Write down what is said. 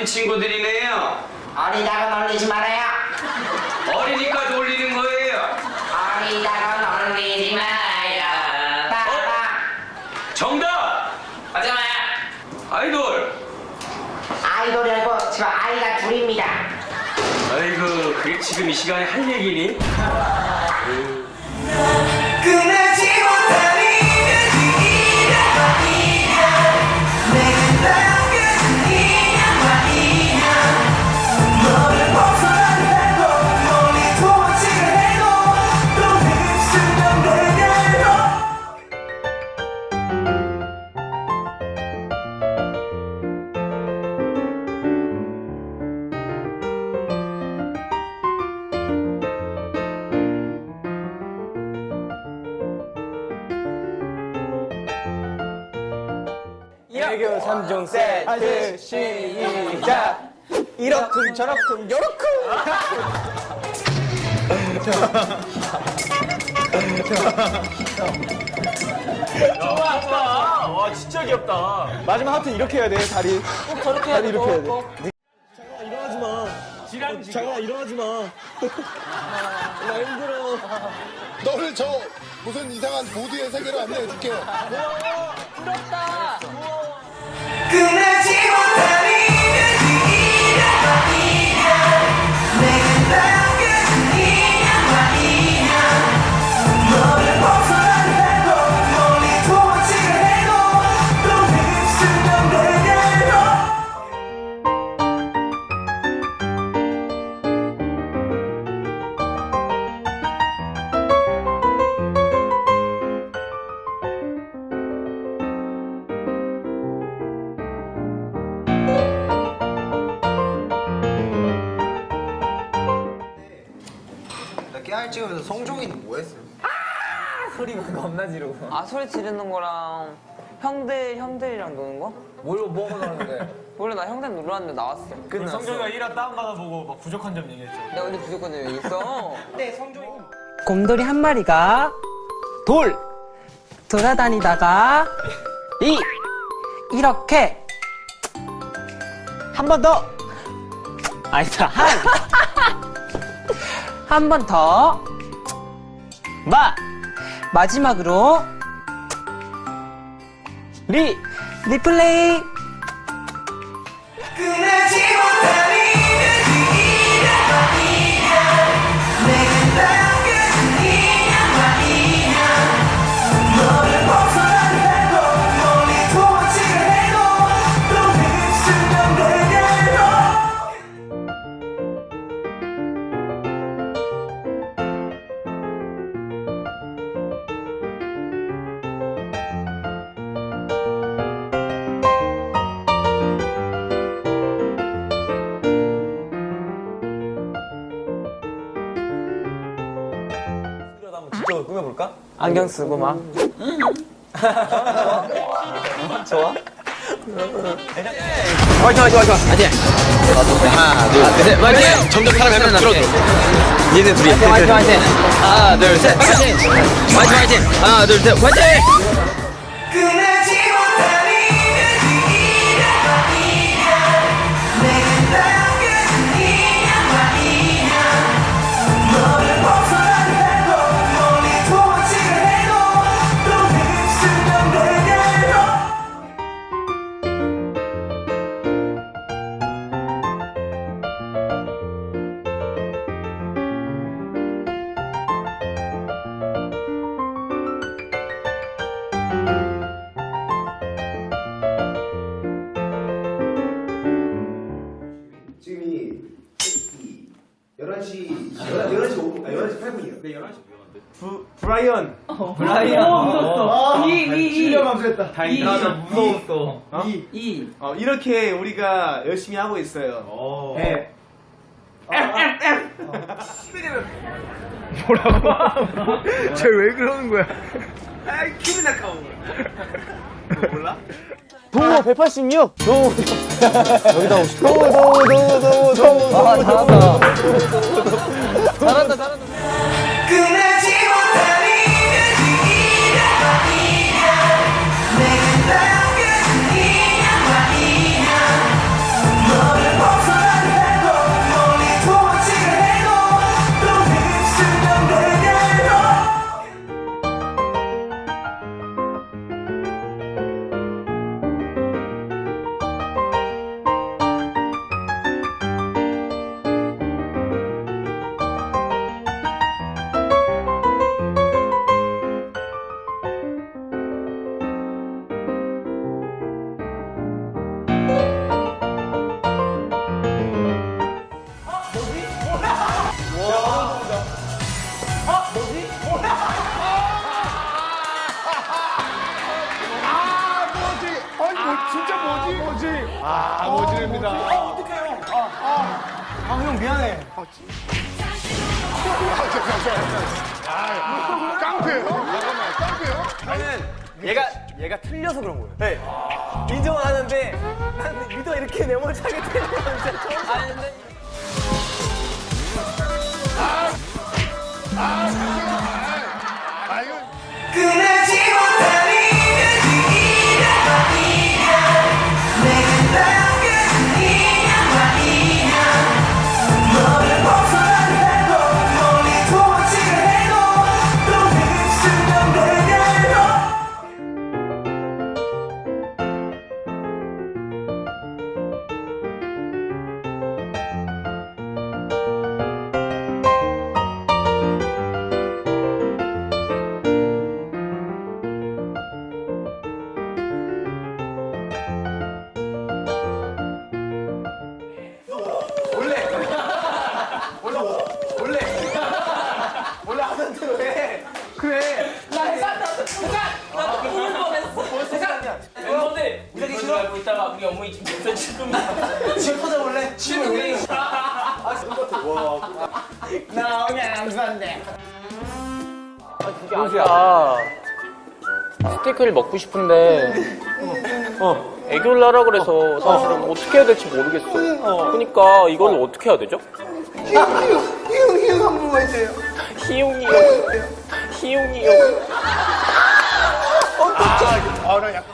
어린 친구들이네요. 어리다고 놀리지 말아요. 어리니까 놀리는 거예요. 어리다고 놀리지 말아요. 빠빠. 정답! 하지마. 아이돌! 아이돌이 아니고 지금 아이가 둘입니다. 아이고, 그게 지금 이 시간에 할 얘기니? 끝나 애교 3종 세트 시작. 이러쿵 저러쿵 요러쿵. 좋아 좋아. 와 진짜 귀엽다. 마지막 하트 이렇게 해야 돼 다리. 꼭 저렇게 다리 이렇게 해야 돼. 잠깐만 일어나지 마. 잠깐만 일어나지 마나 힘들어. 너를 저 무슨 이상한 보드의 세계로 안내해줄게. 끝나지 못한 깨알 찍으면서 성종이는 뭐 했어요? 아! 소리 지르는 거랑 형들 형들이랑 노는 거? 뭘 뭐가 나왔는데? 원래 나 형들 놀았는데 나왔어. 성종이가 1화 다운받아보고 막 부족한 점 얘기했죠. 내가 언제 부족한 점이 있어? 곰돌이 한 마리가 돌! 돌아다니다가 이! 이렇게! 한 번 더! 아니다. 한 한 번 더. 마! 마지막으로. 리! 리플레이 꾸며볼까? 안경 쓰고 막. 좋아? 화이팅 화이팅 화이팅. 화이팅 하나 둘셋 화이팅. 점점 사람 몇명 남게 얘네 둘이. 화이팅 화이팅. 하나 둘셋. 화이팅 화이팅. 화이팅. 하나 둘셋. 화이팅 네 11시 부, 브라이언. 브라이언. 어, 실력 감수했다. 다행이다. 나 무서웠어. 어? 이. 어, 이렇게 우리가 열심히 하고 있어요. 네. 뭐라고? 쟤 왜 그러는 거야? 아, 기분 나까워. 몰라? 도 186! 도 여기다 오고 싶어 도도도도도 아 잘한다. 잘한다 잘한다 축하드립니다. 아형 미안해 아, 깡패요? 잠깐만, 깡패요? 얘가 얘가 틀려서 그런 거예요 네 인정은 하는데 난 리더 이렇게 네모차게 틀리는 건 진짜 처음 아니 근데 아, 이거. 끊지 못한 지금 몇살 지금 지금 터져볼래? 지금 우리 나 오늘 남산데. 아 스테이크를 먹고 싶은데 어 애교를 하라 그래서 사실은 어 떻게 해야 될지 모르겠어 그러니까 이걸 어떻게 해야 되죠? 희웅 희웅 한 번만 형 희용이 형 아, 나 약간.